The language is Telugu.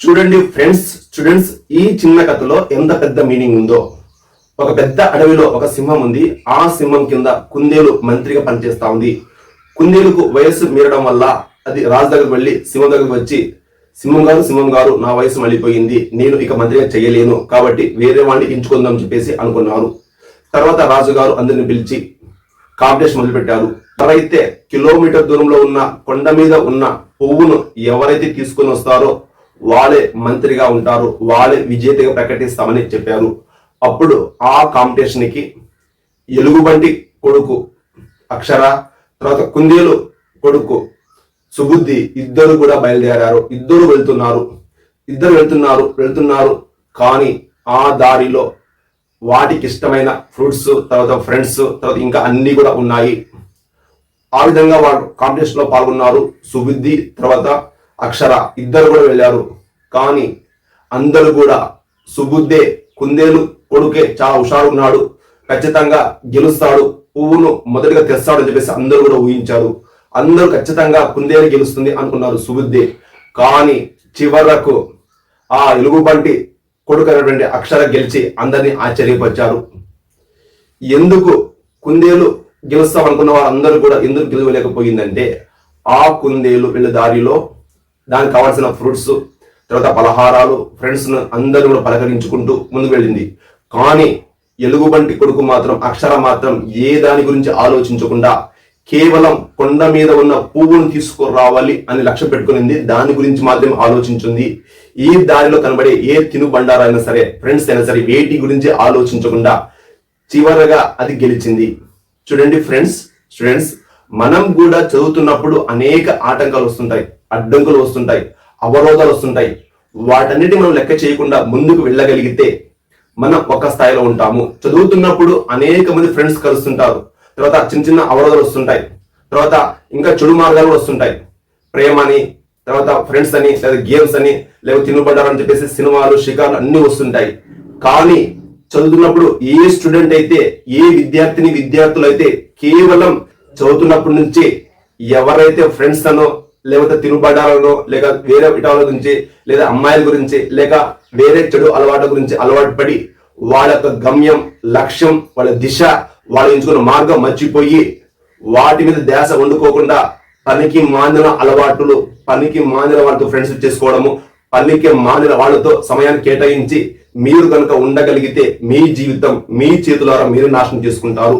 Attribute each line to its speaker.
Speaker 1: చూడండి ఫ్రెండ్స్ స్టూడెంట్స్ ఈ చిన్న కథలో ఎంత పెద్ద మీనింగ్ ఉందో. ఒక పెద్ద అడవిలో ఒక సింహం ఉంది. ఆ సింహం కింద కుందేలు మంత్రిగా పనిచేస్తా ఉంది. కుందేలుకు వయస్సు మీరడం వల్ల అది రాజు దగ్గరకు వెళ్ళి సింహం దగ్గరకు వచ్చి సింహం గారు సింహం గారు నా వయసు మళ్ళీపోయింది. నేను ఇక మంత్రిగా చేయలేను. కాబట్టి వేరే వాడిని ఎంచుకుందాం చెప్పేసి అనుకున్నారు. తర్వాత రాజుగారు అందరిని పిలిచి కాంపిటీషన్ మొదలుపెట్టారు. ఎవరైతే కిలోమీటర్ దూరంలో ఉన్న కొండ మీద ఉన్న పువ్వును ఎవరైతే తీసుకొని వస్తారో వాళ్ళే మంత్రిగా ఉంటారు వాళ్ళే విజేతగా ప్రకటిస్తామని చెప్పారు. అప్పుడు ఆ కాంపిటీషన్కి ఎలుగుబంటి కొడుకు అక్షర తర్వాత కుందేలు కొడుకు సుబుద్ధి ఇద్దరు కూడా బయలుదేరారు. ఇద్దరు వెళ్తున్నారు. ఇద్దరు వెళ్తున్నారు వెళ్తున్నారు. కానీ ఆ దారిలో వాటికి ఇష్టమైన ఫ్రూట్స్ తర్వాత ఫ్రెండ్స్ తర్వాత ఇంకా అన్నీ కూడా ఉన్నాయి. ఆ విధంగా వాళ్ళు కాంపిటీషన్లో పాల్గొన్నారు. సుబుద్ధి తర్వాత అక్షర ఇద్దరు కూడా వెళ్ళారు. కానీ అందరూ కూడా సుబుద్ధే కుందేలు కొడుకే చాలా హుషారు ఉన్నాడు. ఖచ్చితంగా గెలుస్తాడు. పువ్వును మొదటిగా తెస్తాడు అని చెప్పేసి అందరూ కూడా ఊహించారు. అందరూ ఖచ్చితంగా కుందేలు గెలుస్తుంది అనుకున్నారు సుబుద్ధి. కానీ చివరకు ఆ ఎలుగుబంటి కొడుకు అనేటువంటి అక్షర గెలిచి అందరినీ ఆశ్చర్యపరిచారు. ఎందుకు కుందేలు గెలుస్తామనుకున్న అనుకున్న అందరూ కూడా ఎందుకు గెలవలేకపోయిందంటే ఆ కుందేలు వెళ్ళే దారిలో దానికి కావాల్సిన ఫ్రూట్స్ తర్వాత పలహారాలు ఫ్రెండ్స్ అందరూ కూడా పలకరించుకుంటూ ముందుకు వెళ్ళింది. కానీ ఎలుగుబంటి కొడుకు మాత్రం అక్షర మాత్రం ఏ దాని గురించి ఆలోచించకుండా కేవలం కొండ మీద ఉన్న పువ్వును తీసుకురావాలి అని లక్ష్యం పెట్టుకునింది. దాని గురించి మాత్రం ఆలోచించింది. ఈ దారిలో కనబడే ఏ తిను బండారైనా సరే ఫ్రెండ్స్ అయినా సరే వేటి గురించి ఆలోచించకుండా చివరగా అది గెలిచింది. చూడండి ఫ్రెండ్స్ స్టూడెంట్స్ మనం కూడా చదువుతున్నప్పుడు అనేక ఆటంకాలు వస్తుంటాయి. అడ్డంకులు వస్తుంటాయి అవరోధాలు వస్తుంటాయి. వాటన్నిటి మనం లెక్క చేయకుండా ముందుకు వెళ్ళగలిగితే మనం ఒక స్థాయిలో ఉంటాము. చదువుతున్నప్పుడు అనేక మంది ఫ్రెండ్స్ కలుస్తుంటారు. తర్వాత చిన్న చిన్న అవరోధాలు వస్తుంటాయి. తర్వాత ఇంకా చెడు మార్గాలు కూడా వస్తుంటాయి. ప్రేమ అని తర్వాత ఫ్రెండ్స్ అని లేదా గేమ్స్ అని లేదా తినుబడ్డారు అని చెప్పేసి సినిమాలు షికార్లు అన్ని వస్తుంటాయి. కానీ చదువుతున్నప్పుడు ఏ స్టూడెంట్ అయితే ఏ విద్యార్థిని విద్యార్థులు అయితే కేవలం చదువుతున్నప్పటి నుంచి ఎవరైతే ఫ్రెండ్స్ అనో లేకపోతే తినుబడాలనో లేక వేరే ఇటాల గురించి లేదా అమ్మాయిల గురించి లేక వేరే చెడు అలవాట్ల గురించి అలవాటు పడి వాళ్ళ యొక్క గమ్యం లక్ష్యం వాళ్ళ దిశ వాళ్ళు ఎంచుకున్న మార్గం మర్చిపోయి వాటి మీద ధ్యాస వండుకోకుండా పనికి మాందిన అలవాట్లు పనికి మాందిన వాళ్ళతో ఫ్రెండ్షిప్ చేసుకోవడము పనికి మాందిన వాళ్ళతో సమయాన్ని కేటాయించి మీరు కనుక ఉండగలిగితే మీ జీవితం మీ చేతులారా మీరు నాశనం చేసుకుంటారు.